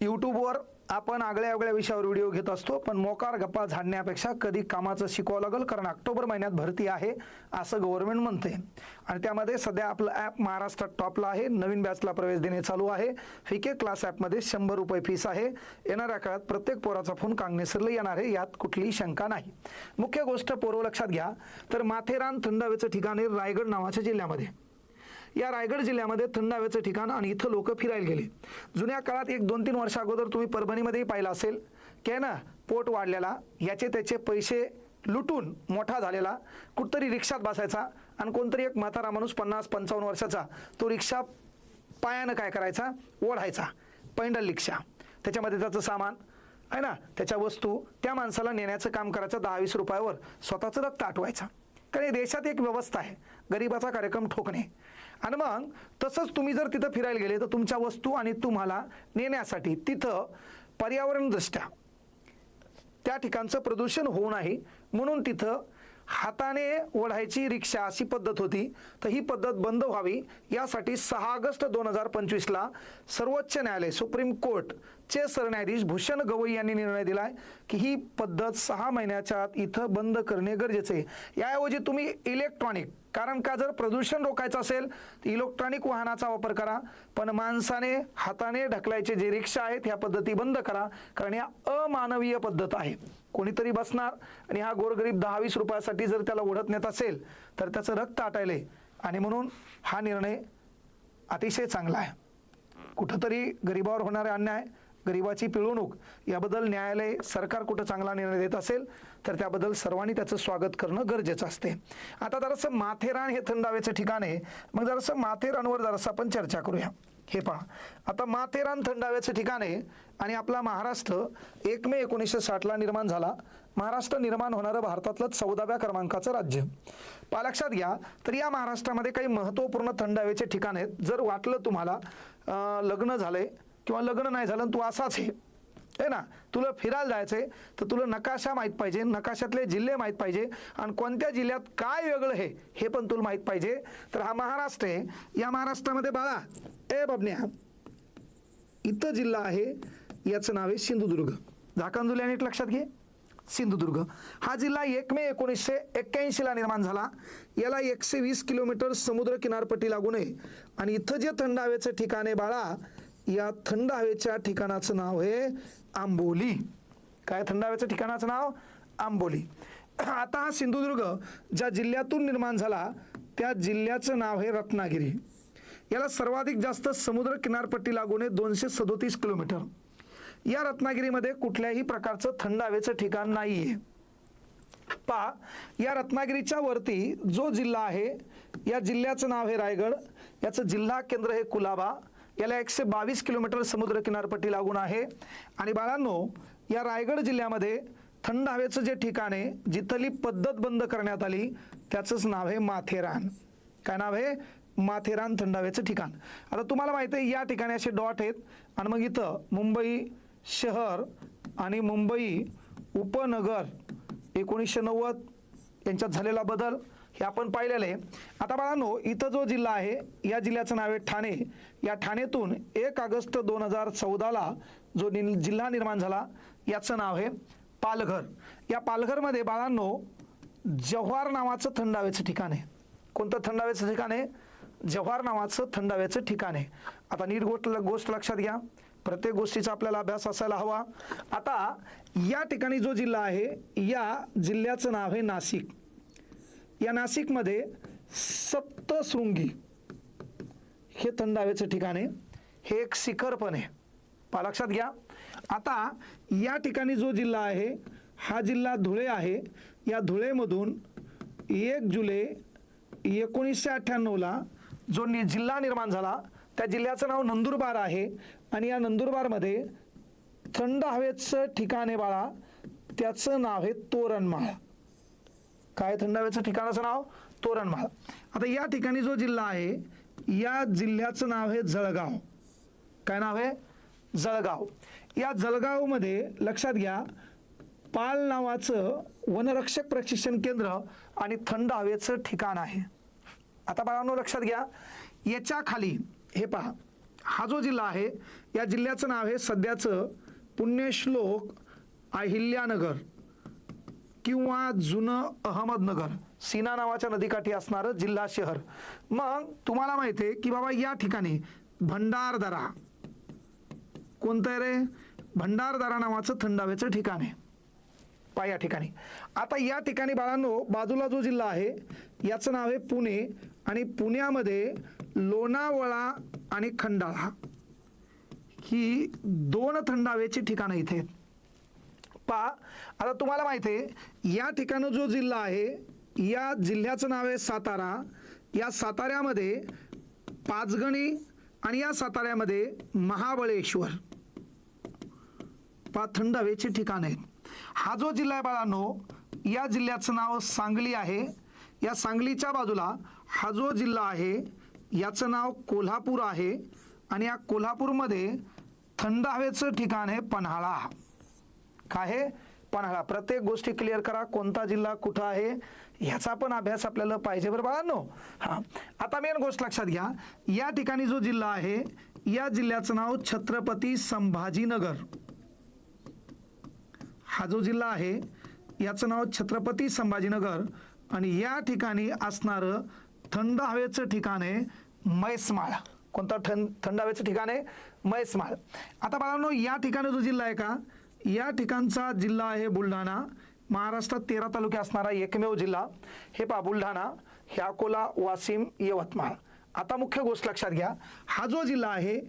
यूट्यूबवर आपण आगळ्या वेगळ्या विषयावर व्हिडिओ घेत असतो पण मोकार गप्पा झाडण्यापेक्षा कधी कामाचं शिकवावं लागेल? कारण ऑक्टोबर महिन्यात भरती आहे असं गव्हर्नमेंट म्हणते आणि त्यामध्ये सध्या आपलं ॲप महाराष्ट्रात टॉपला आहे नवीन बॅचला प्रवेश देणे चालू आहे. फिके क्लास ॲपमध्ये शंभर रुपये फीस आहे. येणाऱ्या काळात प्रत्येक पोराचा फोन कांगणेसरला येणार आहे यात कुठलीही शंका नाही. मुख्य गोष्ट पोरं लक्षात घ्या. तर माथेरान थंडावेचं ठिकाण आहे रायगड नावाच्या जिल्ह्यामध्ये. या रायगड जिल्ह्यामध्ये थंड हवेचं ठिकाण आणि इथं लोक फिरायला गेले. जुन्या काळात एक दोन तीन वर्षा अगोदर तुम्ही परभणीमध्येही पाहिलं असेल. की आहे ना पोट वाढलेला याचे त्याचे पैसे लुटून मोठा झालेला कुठतरी रिक्षात बसायचा आणि कोणतरी एक म्हातारा माणूस पन्नास पंचावन्न वर्षाचा तो रिक्षा पायानं काय करायचा? ओढायचा. पैंडल रिक्षा. त्याच्यामध्ये त्याचं सामान आहे ना? त्याच्या वस्तू त्या माणसाला नेण्याचं काम करायचं दहा वीस रुपयावर स्वतःचं रक्त आठवायचं. कारण हे देशात एक व्यवस्था आहे. गरिबाचा कार्यक्रम ठोकणे. आणि मग तसंच तुम्ही जर तिथं फिरायला गेले तर तुमच्या वस्तू आणि तुम्हाला नेण्यासाठी तिथं पर्यावरणदृष्ट्या त्या ठिकाणचं प्रदूषण होऊ नाही. म्हणून तिथं हाताने ओढायची रिक्षा अशी पद्धत होती. तर ही पद्धत बंद व्हावी. यासाठी सहा ऑगस्ट दोन हजार पंचवीसला सर्वोच्च न्यायालय सुप्रीम कोर्टचे सरन्यायाधीश भूषण गवई यांनी निर्णय दिलाय की ही पद्धत सहा महिन्याच्या आत इथं बंद करणे गरजेचे आहे. याऐवजी तुम्ही इलेक्ट्रॉनिक कारण का जर प्रदूषण रोखायचं असेल तर इलेक्ट्रॉनिक वाहनाचा वापर करा पण माणसाने हाताने ढकलायचे जे रिक्षा आहेत ह्या पद्धती बंद करा कारण या अमानवीय पद्धत आहे कोणीतरी बसणार आणि हा गोरगरीब दहा वीस रुपयासाठी जर त्याला ओढत नेत असेल तर त्याचं रक्त आटायले. आणि म्हणून हा निर्णय अतिशय चांगला आहे. कुठंतरी गरिबावर होणारे अन्याय गरिबाची पिळवणूक याबद्दल न्यायालय सरकार कुठं चांगला निर्णय देत असेल तर त्याबद्दल सर्वांनी त्याचं स्वागत करणं गरजेचं असते. आता जरासं माथेरान हे थंड हवेचं ठिकाण आहे. मग जरासं माथेरानवर जरासं आपण चर्चा करूया. हे पहा. आता माथेरान थंड हवेचं ठिकाण आहे आणि आपला महाराष्ट्र एक मे एकोणीसशे साठला निर्माण झाला. महाराष्ट्र निर्माण होणारं भारतातलं चौदाव्या क्रमांकाचं राज्य. पहा लक्षात घ्या तर या महाराष्ट्रामध्ये काही महत्त्वपूर्ण थंड हवेचे ठिकाण आहेत. जर वाटलं तुम्हाला लग्न झालं आहे किंवा लग्न नाही झालं तू असाच आहे. आहे ना? तुला फिरायला जायचंय तर तुला नकाशा माहीत पाहिजे नकाशातले जिल्हे माहीत पाहिजे आणि कोणत्या जिल्ह्यात काय वेगळं आहे हे पण तुला माहीत पाहिजे. तर हा महाराष्ट्र आहे. या महाराष्ट्रामध्ये बाळा ए बबन्या इथं जिल्हा आहे याचं नाव आहे सिंधुदुर्ग. झाकांजुल्या नीट लक्षात घे सिंधुदुर्ग. हा जिल्हा एक मे एकोणीसशे एक्क्याऐंशीला निर्माण झाला. याला एकशे वीस किलोमीटर समुद्र किनारपट्टी लागून आहे आणि इथं जे थंड हवेचं ठिकाण आहे बाळा या थंड हवेच्या ठिकाणाचं नाव आहे आंबोली. काय थंड हवेचं ठिकाणाचं नाव? आंबोली. आता हा सिंधुदुर्ग ज्या जिल्ह्यातून निर्माण झाला त्या जिल्ह्याचं नाव आहे रत्नागिरी. याला सर्वाधिक जास्त समुद्र किनारपट्टी लागून आहे दोनशे सदोतीस किलोमीटर. या रत्नागिरीमध्ये कुठल्याही प्रकारचं थंड हवेचं ठिकाण नाही आहे पहा या रत्नागिरीच्या वरती जो जिल्हा आहे या जिल्ह्याचं नाव आहे रायगड याचं जिल्हा केंद्र हे कुलाबा याला एकशे बावीस किलोमीटर समुद्र किनारपट्टी लागून आहे. आणि बाळांनो या रायगड जिल्ह्यामध्ये थंड हवेचं जे ठिकाण आहे जिथली पद्धत बंद करण्यात आली त्याचंच नाव आहे माथेरान. काय नाव आहे? माथेरान थंड हवेचं ठिकाण. आता तुम्हाला माहिती आहे या ठिकाणी असे डॉट आहेत. आणि मग इथं मुंबई शहर आणि मुंबई उपनगर एकोणीसशे नव्वद यांच्यात झालेला बदल. हे आपण पाहिलेलं आहे. आता बाळांनो इथं जो जिल्हा आहे या जिल्ह्याचं नाव आहे ठाणे. या ठाणेतून एक ऑगस्ट दोन हजार चौदाला जो नि जिल्हा निर्माण झाला याचं नाव आहे पालघर. या पालघरमध्ये बाळांनो जव्हार नावाचं थंड हवेचं ठिकाण आहे. कोणतं थंड हवेचं ठिकाण आहे? जव्हार नावाचं थंड हवेचं ठिकाण आहे. आता नीट गोष्ट गोष्ट लक्षात घ्या. प्रत्येक गोष्टीचा आपल्याला अभ्यास असायला हवा. आता या ठिकाणी जो जिल्हा आहे या जिल्ह्याचं नाव आहे नाशिक. या नाशिकमध्ये सप्तशृंगी हे थंड हवेचं ठिकाण आहे. हे एक शिखर पण आहे. पा लक्षात घ्या. आता या ठिकाणी जो जिल्हा आहे हा जिल्हा धुळे आहे. या धुळेमधून एक जुलै एकोणीसशे अठ्ठ्याण्णवला जो नि जिल्हा निर्माण झाला त्या जिल्ह्याचं नाव नंदुरबार आहे. आणि या नंदुरबारमध्ये थंड हवेचं ठिकाण आहे बाळा. त्याचं नाव आहे तोरणमाळ. काय थंड हवेचं ठिकाणाचं नाव? तोरणमाळ. आता या ठिकाणी जो जिल्हा आहे या जिल्ह्याचं नाव आहे जळगाव. काय नाव आहे? जळगाव. या जळगावमध्ये लक्षात घ्या पाल नावाचं वनरक्षक प्रशिक्षण केंद्र आणि थंड हवेचं ठिकाण आहे. आता बाळांनो लक्षात घ्या याच्या खाली हे पहा हा जो जिल्हा आहे या जिल्ह्याचं नाव आहे सध्याचं पुण्यश्लोक अहिल्यानगर. किंवा जुनं अहमदनगर सीना नावाच्या नदीकाठी असणारं जिल्हा शहर. मग तुम्हाला माहिती आहे की बाबा या ठिकाणी भंडारदरा. कोणतं आहे रे? भंडारदरा नावाचं थंडावेचं ठिकाण आहे. पा या ठिकाणी. आता या ठिकाणी बाळांनो बाजूला जो जिल्हा आहे याचं नाव आहे पुणे आणि पुण्यामध्ये लोणावळा आणि खंडाळा ही दोन थंडावेची ठिकाणं इथे आहेत. पहा आता तुम्हाला माहिती आहे या ठिकाणी जो जिल्हा आहे या जिल्ह्याचं नाव आहे सातारा. या साताऱ्यामध्ये पाचगणी आणि या साताऱ्यामध्ये महाबळेश्वर. पा थंड हवेचे ठिकाण आहेत. हा जो जिल्हा आहे बाळांनो या जिल्ह्याचं नाव सांगली आहे. या सांगलीच्या बाजूला हा जो जिल्हा आहे याचं नाव कोल्हापूर आहे. आणि या कोल्हापूरमध्ये थंड हवेचं ठिकाण आहे पन्हाळा. काय आहे? पन्हाळा प्रत्येक गोष्टी क्लिअर करा. कोणता जिल्हा कुठं आहे? ह्याचा पण अभ्यास आपल्याला पाहिजे बरं बाळांनो. हां आता मेन गोष्ट लक्षात घ्या. या ठिकाणी जो जिल्हा आहे या जिल्ह्याचं नाव छत्रपती संभाजीनगर. हा जो जिल्हा आहे याचं नाव छत्रपती संभाजीनगर. आणि या ठिकाणी असणारं थंड हवेचं ठिकाण आहे मैसमाळ कोणतं थंड थंड हवेचं ठिकाण आहे मैसमाळ आता बाळांनो या ठिकाणी जो जिल्हा आहे का? या ठिकाणचा जिल्हा आहे बुलढाणा. महाराष्ट्रात तेरा तालुके असणारा एकमेव जिल्हा. हे पहा बुलढाणा हे अकोला वाशिम यवतमाळ. आता मुख्य गोष्ट लक्षात घ्या. हा जो जिल्हा आहे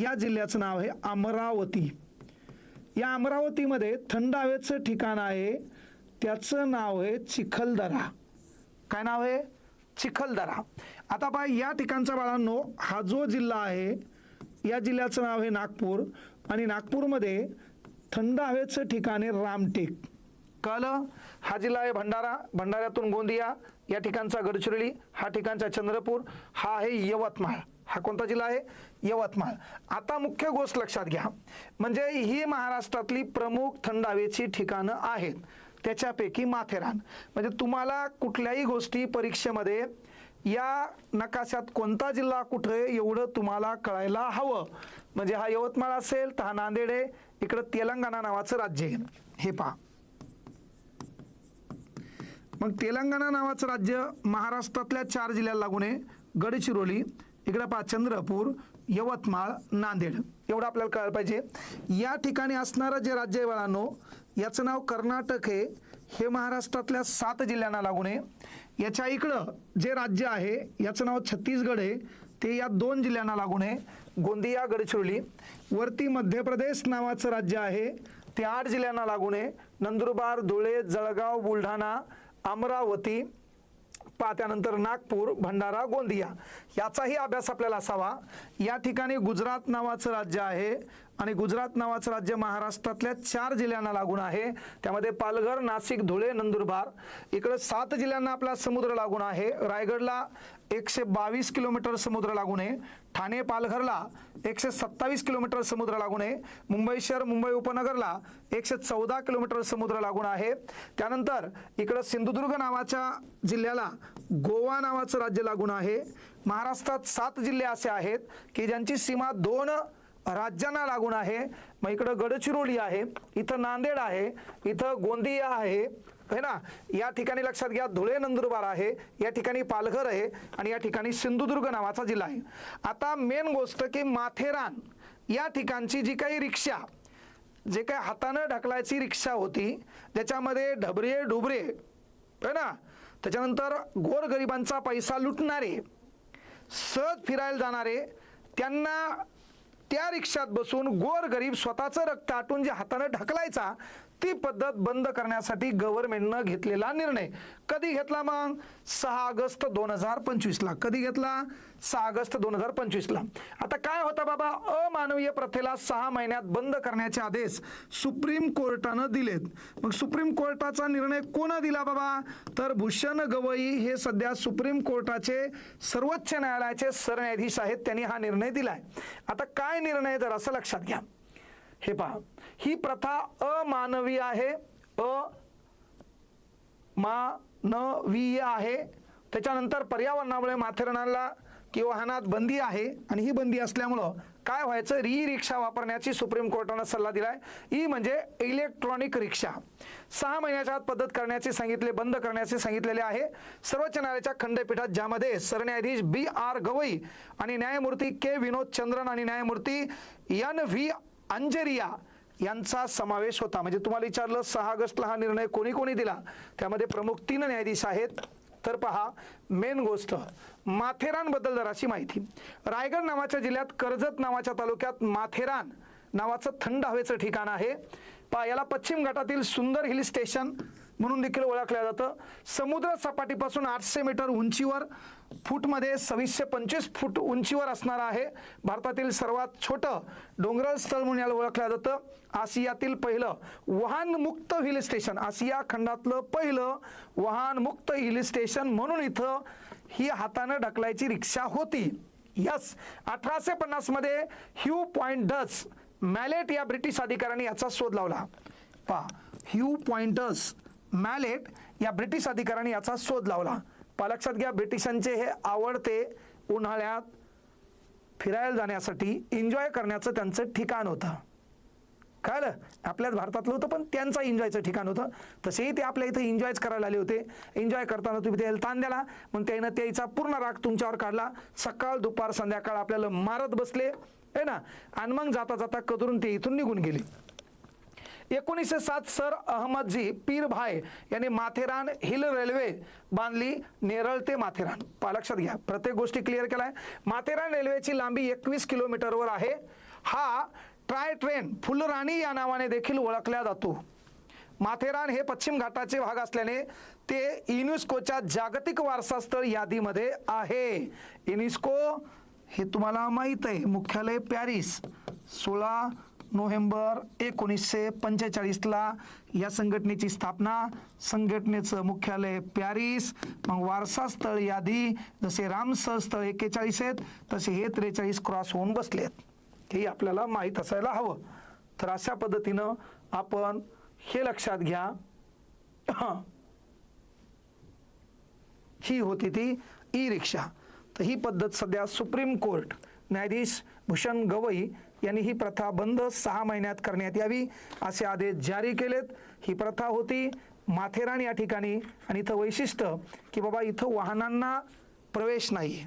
या जिल्ह्याचं नाव आहे अमरावती. या अमरावतीमध्ये थंड हवेचं ठिकाण आहे. त्याचं नाव आहे चिखलदरा. काय नाव आहे? चिखलदरा. आता पहा या ठिकाणचा बाळांनो हा जो जिल्हा आहे या जिल्ह्याचं नाव आहे नागपूर. आणि नागपूरमध्ये थंड हवेचं ठिकाण आहे रामटेक. कळलं हा जिल्हा आहे भंडारा. भंडाऱ्यातून गोंदिया या ठिकाणचा गडचिरोली हा ठिकाणचा चंद्रपूर हा आहे यवतमाळ. हा कोणता जिल्हा आहे? यवतमाळ. आता मुख्य गोष्ट लक्षात घ्या. म्हणजे ही महाराष्ट्रातली प्रमुख थंड हवेची ठिकाणं आहेत. त्याच्यापैकी माथेरान. म्हणजे तुम्हाला कुठल्याही गोष्टी परीक्षेमध्ये या नकाशात कोणता जिल्हा कुठं आहे एवढं तुम्हाला कळायला हवं. म्हणजे हा यवतमाळ असेल तर हा नांदेड आहे इकडं तेलंगणा नावाचं राज्य आहे. हे पहा. मग तेलंगणा नावाचं राज्य महाराष्ट्रातल्या चार जिल्ह्याला लागून आहे. गडचिरोली इकडं पहा चंद्रपूर यवतमाळ नांदेड. एवढं आपल्याला कळायला पाहिजे. या ठिकाणी असणारं जे राज्य आहे बाळांनो याचं नाव कर्नाटक आहे. हे महाराष्ट्रातल्या सात जिल्ह्यांना लागून आहे. याच्या इकडं जे राज्य आहे याचं नाव छत्तीसगड आहे. ते या दोन जिल्ह्यांना लागून आहे. गोंदिया गडचिरोली. वरती मध्य प्रदेश नावाचं राज्य आहे. ते आठ जिल्ह्यांना लागून आहे. नंदुरबार धुळे जळगाव बुलढाणा अमरावती पा त्यानंतर नागपूर भंडारा गोंदिया. याचाही अभ्यास आपल्याला असावा. या ठिकाणी गुजरात नावाचं राज्य आहे आणि गुजरात नावाचं राज्य महाराष्ट्रातल्या चार जिल्ह्यांना लागून आहे. त्यामध्ये पालघर नाशिक धुळे नंदुरबार. इकडं सात जिल्ह्यांना आपला समुद्र लागून आहे. रायगडला एकशे बावीस किलोमीटर समुद्र लागून आहे ठाणे पालघरला एकशे सत्तावीस किलोमीटर समुद्र लागून आहे मुंबई शहर मुंबई उपनगरला एकशे चौदा किलोमीटर समुद्र लागून आहे. त्यानंतर इकडं सिंधुदुर्ग नावाच्या जिल्ह्याला गोवा नावाचं राज्य लागून आहे. महाराष्ट्रात सात जिल्हे असे आहेत की ज्यांची सीमा दोन राज्यांना लागून आहे. मग इकडं गडचिरोली आहे इथं नांदेड आहे इथं गोंदिया आहे है ना? या ठिकाणी लक्षात घ्या धुळे नंदुरबार आहे या ठिकाणी पालघर आहे आणि या ठिकाणी सिंधुदुर्ग नावाचा जिल्हा आहे. आता मेन गोष्ट की माथेरान या ठिकाणची जी काही रिक्षा जे काही हातानं ढकलायची रिक्षा होती ज्याच्यामध्ये ढबरे डुबरे आहे ना? त्याच्यानंतर गोरगरिबांचा पैसा लुटणारे सहज फिरायला जाणारे त्यांना त्या रिक्षात बसून गोरगरीब स्वतःचं रक्त आटून जे हाताने ढकलायचा ती पद्धत बंद करण्यासाठी गव्हर्नमेंटनं घेतलेला निर्णय. कधी घेतला मग? सहा ऑगस्ट दोन हजार पंचवीसला. कधी घेतला? सहा ऑगस्ट दोन हजार पंचवीसला. आता काय होता बाबा? अमानवीय प्रथेला सहा महिन्यात बंद करण्याचे आदेश सुप्रीम कोर्टानं दिलेत. मग सुप्रीम कोर्टाचा निर्णय कोण दिला बाबा? तर भूषण गवई हे सध्या सुप्रीम कोर्टाचे सर्वोच्च न्यायालयाचे सरन्यायाधीश आहेत त्यांनी हा निर्णय दिलाय. आता काय निर्णय जर असं लक्षात घ्या. हे पहा. ही प्रथा अमानवी आहे. अ मानवीय आहे. त्याच्यानंतर पर्यावरणामुळे माथेरणाला किंवा वाहनात बंदी आहे आणि ही बंदी असल्यामुळं काय व्हायचं? री रिक्षा वापरण्याची सुप्रीम कोर्टानं सल्ला दिलाय. ई म्हणजे इलेक्ट्रॉनिक रिक्षा. सहा महिन्याच्या आत पद्धत करण्याचे सांगितले बंद करण्याचे सांगितलेले आहे. सर्वोच्च न्यायालयाच्या खंडपीठात ज्यामध्ये सरन्यायाधीश बी आर गवई आणि न्यायमूर्ती के. विनोद चंद्रन आणि न्यायमूर्ती एन व्ही अंजेरिया यांचा समावेश होता. म्हणजे तुम्हाला विचारलं सहा ऑगस्टला हा निर्णय कोणी कोणी दिला? त्यामध्ये प्रमुख तीन न्यायाधीश आहेत. तर पहा मेन गोष्ट माथेरानबद्दल जराशी माहिती. रायगड नावाच्या जिल्ह्यात कर्जत नावाच्या तालुक्यात माथेरान नावाचं थंड हवेचं ठिकाण आहे. पहा याला पश्चिम घाटातील सुंदर हिल स्टेशन म्हणून देखील ओळखलं जातं. समुद्र सपाटीपासून आठशे मीटर उंचीवर फूटमध्ये सव्वीसशे पंचवीस फूट उंचीवर असणार आहे. भारतातील सर्वात छोटं डोंगराळ स्थळ म्हणून याला ओळखलं जातं. आशियातील पहिलं वाहनमुक्त हिल स्टेशन आशिया खंडातलं पहिलं वाहनमुक्त हिल स्टेशन म्हणून इथं ही हातानं ढकलायची रिक्षा होती. यस अठराशे पन्नासमध्ये ह्यू पॉइंट डस मॅलेट या ब्रिटिश अधिकाऱ्यांनी याचा शोध लावला. पा ह्यू पॉइंटस मॅलेट या ब्रिटिश अधिकाऱ्यांनी याचा शोध लावला. लक्षात घ्या ब्रिटिशांचे हे आवडते उन्हाळ्यात फिरायला जाण्यासाठी एन्जॉय करण्याचं त्यांचं ठिकाण होतं. कळलं? आपल्याच भारतातलं होतं पण त्यांचं एन्जॉयचं ठिकाण होतं. तसेही ते आपल्या इथं एन्जॉयच करायला आले होते. एन्जॉय करताना तुम्ही त्याला ताण द्याला. मग त्यानं त्याचा पूर्ण राग तुमच्यावर काढला. सकाळ दुपार संध्याकाळ आपल्याला मारत बसले. आहे ना? आणि मग जाता जाता कदरून ते इथून निघून गेले. एकोणीसशे सात सर अहमदजी पीरभाय यांनी माथेरान हिल रेल्वे बांधली नेरळ ते माथेरान. लक्षात घ्या प्रत्येक गोष्टी क्लिअर केलाय. माथेरान रेल्वेची लांबी एकवीस किलोमीटरवर आहे. हा ट्राय ट्रेन फुलराणी या नावाने देखील ओळखला जातो. माथेरान हे पश्चिम घाटाचे भाग असल्याने ते युनेस्कोच्या जागतिक वारसास्थळ यादीमध्ये आहे. युनेस्को हे तुम्हाला माहीत आहे मुख्यालय पॅरिस सोळा नोव्हेंबर एकोणीसशे पंचेचाळीसला या संघटनेची स्थापना. संघटनेचं मुख्यालय पॅरिस. मग वारसा स्थळ यादी. जसे रामसर स्थळ एक्केचाळीस आहेत तसे हे त्रेचाळीस क्रॉस होऊन बसलेत हे आपल्याला माहीत असायला हवं. तर अशा पद्धतीनं आपण हे लक्षात घ्या. ही होती ती ई रिक्षा तर ही पद्धत सध्या सुप्रीम कोर्ट न्यायाधीश भूषण गवई यांनी ही प्रथा बंद सहा महिन्यात करण्यात यावी असे आदेश जारी केलेत. ही प्रथा होती माथेरान या ठिकाणी आणि इथं वैशिष्ट्य की बाबा इथं वाहनांना प्रवेश नाही.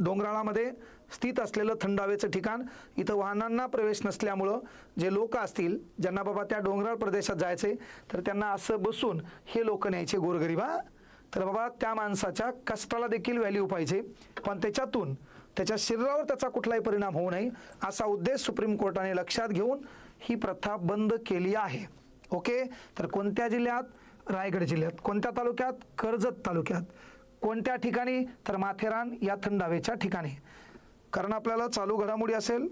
डोंगराळामध्ये स्थित असलेलं थंड हवेचं ठिकाण इथं वाहनांना प्रवेश नसल्यामुळं जे लोक असतील ज्यांना बाबा त्या डोंगराळ प्रदेशात जायचे तर त्यांना असं बसून हे लोक न्यायचे गोरगरिबा तर बाबा त्या माणसाच्या कष्टाला देखील व्हॅल्यू पाहिजे. पण त्याच्यातून त्याच्या शरीरावर त्याचा कुठलाही परिणाम होऊ नये असा उद्देश सुप्रीम कोर्टाने लक्षात घेऊन ही प्रथा बंद केली आहे. ओके? तर कोणत्या जिल्ह्यात? रायगड जिल्ह्यात. कोणत्या तालुक्यात? कर्जत तालुक्यात. कोणत्या ठिकाणी? तर माथेरान या थंड हवेच्या ठिकाणी. कारण आपल्याला चालू घडामोडी असेल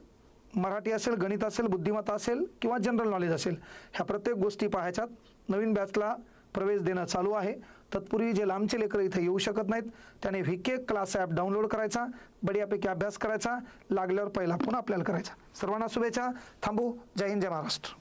मराठी असेल गणित असेल बुद्धिमत्ता असेल किंवा जनरल नॉलेज असेल ह्या प्रत्येक गोष्टी पाहायच्यात. नवीन बॅचला प्रवेश देणं चालू आहे. तत्पूर्वी जे लांबचे लेकरं इथे येऊ शकत नाहीत त्याने V K class app download करायचा बढियापैकी अभ्यास करायचा लागल्यावर पहिला पुन्हा आपल्याला करायचा. सर्वांना शुभेच्छा. थांबू. जय हिंद जय महाराष्ट्र.